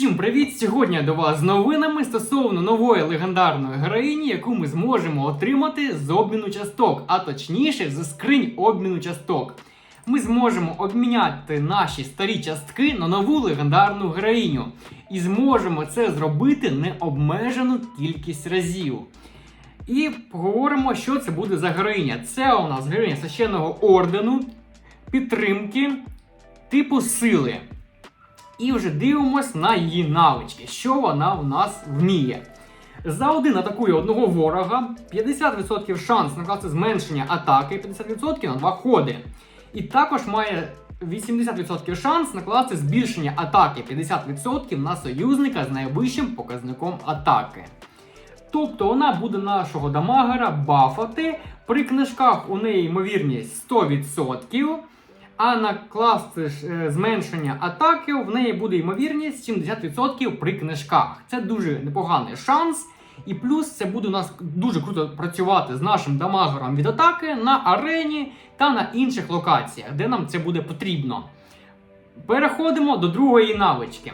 Всім привіт! Сьогодні я до вас з новинами стосовно нової легендарної героїні, яку ми зможемо отримати з обміну часток, а точніше з скринь обміну часток. Ми зможемо обміняти наші старі частки на нову легендарну героїню. І зможемо це зробити необмежену кількість разів. І поговоримо, що це буде за героїня. Це у нас героїня священного ордену, підтримки, типу сили. І вже дивимось на її навички, що вона у нас вміє. За один атакує одного ворога, 50% шанс накласти зменшення атаки, 50% на два ходи. І також має 80% шанс накласти збільшення атаки, 50% на союзника з найвищим показником атаки. Тобто вона буде нашого дамагера бафати. При книжках у неї ймовірність 100%. А накласти е, зменшення атаки в неї буде ймовірність 70% при книжках. Це дуже непоганий шанс. І плюс це буде у нас дуже круто працювати з нашим дамагером від атаки на арені та на інших локаціях, де нам це буде потрібно. Переходимо до другої навички.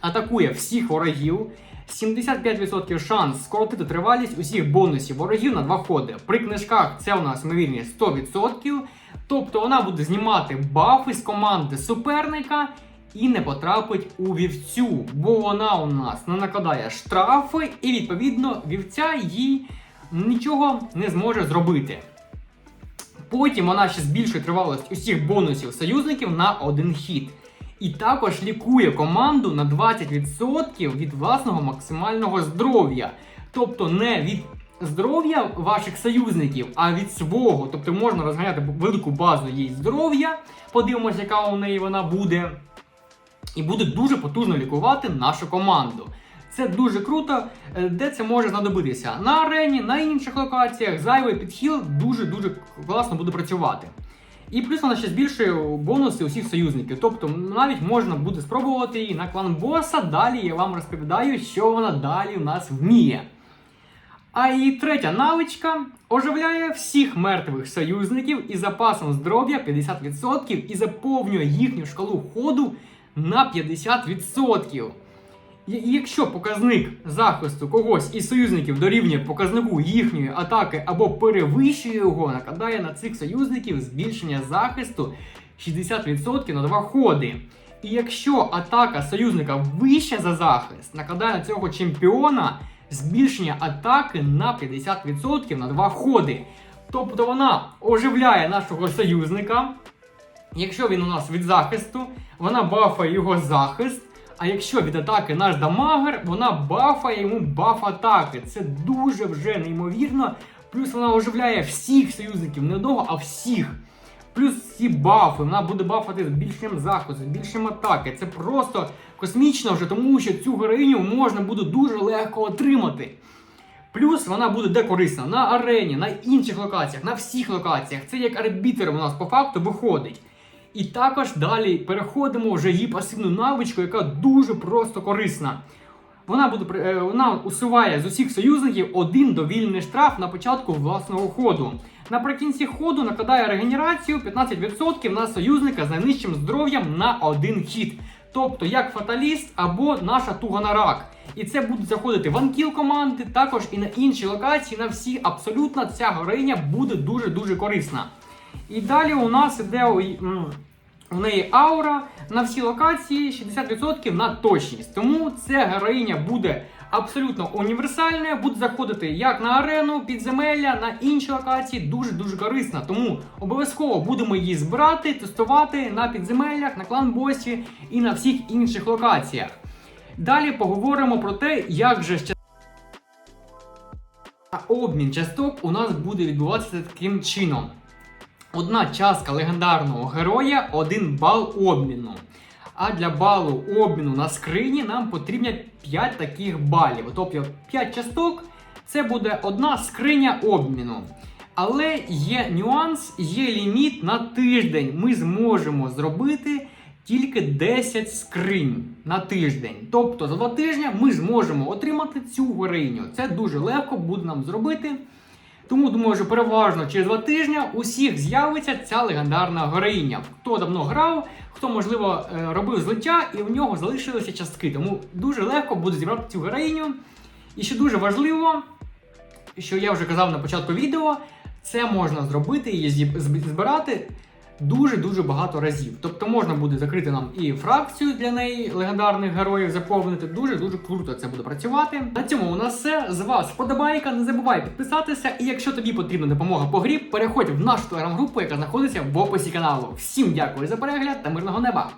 Атакує всіх ворогів. 75% шанс скоротити тривалість усіх бонусів ворогів на два ходи. При книжках це у нас ймовірність 100%. Тобто вона буде знімати бафи з команди суперника і не потрапить у вівцю, бо вона у нас не накладає штрафи, і відповідно вівця їй нічого не зможе зробити. Потім вона ще збільшує тривалість усіх бонусів союзників на один хід. І також лікує команду на 20% від власного максимального здоров'я. Тобто не від здоров'я ваших союзників, а від свого. Тобто можна розганяти велику базу її здоров'я. Подивимося, яка у неї вона буде. І буде дуже потужно лікувати нашу команду. Це дуже круто, Е, де це може знадобитися. На арені, на інших локаціях, зайвий підхіл дуже-дуже класно буде працювати. І плюс вона ще збільшує бонуси усіх союзників. Тобто навіть можна буде спробувати її на клан боса. Далі я вам розповідаю, що вона далі у нас вміє. А її третя навичка оживляє всіх мертвих союзників із запасом здоров'я 50% і заповнює їхню шкалу ходу на 50%. І якщо показник захисту когось із союзників дорівнює показнику їхньої атаки або перевищує його, накладає на цих союзників збільшення захисту 60% на два ходи. І якщо атака союзника вища за захист, накладає на цього чемпіона збільшення атаки на 50% на два ходи. Тобто вона оживляє нашого союзника. Якщо він у нас від захисту, вона бафає його захист. А якщо від атаки наш дамагер, вона бафає йому баф атаки. Це дуже вже неймовірно. Плюс вона оживляє всіх союзників, не одного, а всіх. Плюс всі бафи, вона буде бафати з більшим захисту, з більшим атаки. Це просто космічно вже, тому що цю героїню можна буде дуже легко отримати. Плюс вона буде де корисна на арені, на інших локаціях, на всіх локаціях. Це як арбітер у нас по факту виходить. І також далі переходимо вже її пасивну навичку, яка дуже просто корисна. Вона буде е, вона усуває з усіх союзників один довільний штраф на початку власного ходу. Наприкінці ходу накладає регенерацію 15% на союзника з найнижчим здоров'ям на один хід. Тобто як фаталіст або наша туга на рак. І це буде заходити в анкіл команди, також і на інші локації, на всі абсолютно ця героїня буде дуже-дуже корисна. І далі у нас іде в неї аура на всі локації 60% на точність. Тому ця героїня буде абсолютно універсальною, буде заходити як на арену, підземелля, на інші локації. Дуже-дуже корисна. Тому обов'язково будемо її збирати, тестувати на підземеллях, на клан-босі і на всіх інших локаціях. Далі поговоримо про те, як же ще обмін часток у нас буде відбуватися таким чином. Одна частка легендарного героя, один бал обміну. А для балу обміну на скрині нам потрібно 5 таких балів. Тобто 5 часток це буде одна скриня обміну. Але є нюанс, є ліміт на тиждень. Ми зможемо зробити тільки 10 скринь на тиждень. Тобто за 2 тижні ми зможемо отримати цю героїню. Це дуже легко буде нам зробити. Тому думаю, що переважно через два тижні усіх з'явиться ця легендарна героїня. Хто давно грав, хто, можливо, е, робив злиття, і в нього залишилися частки. Тому дуже легко буде зібрати цю героїню. І ще дуже важливо, що я вже казав на початку відео, це можна зробити зіб- збирати дуже-дуже багато разів. Тобто можна буде закрити нам і фракцію для неї легендарних героїв заповнити. Дуже-дуже круто це буде працювати. На цьому у нас все. З вас вподобайка, не забувай підписатися. І якщо тобі потрібна допомога по грі, переходь в нашу телеграм-групу, яка знаходиться в описі каналу. Всім дякую за перегляд та мирного неба!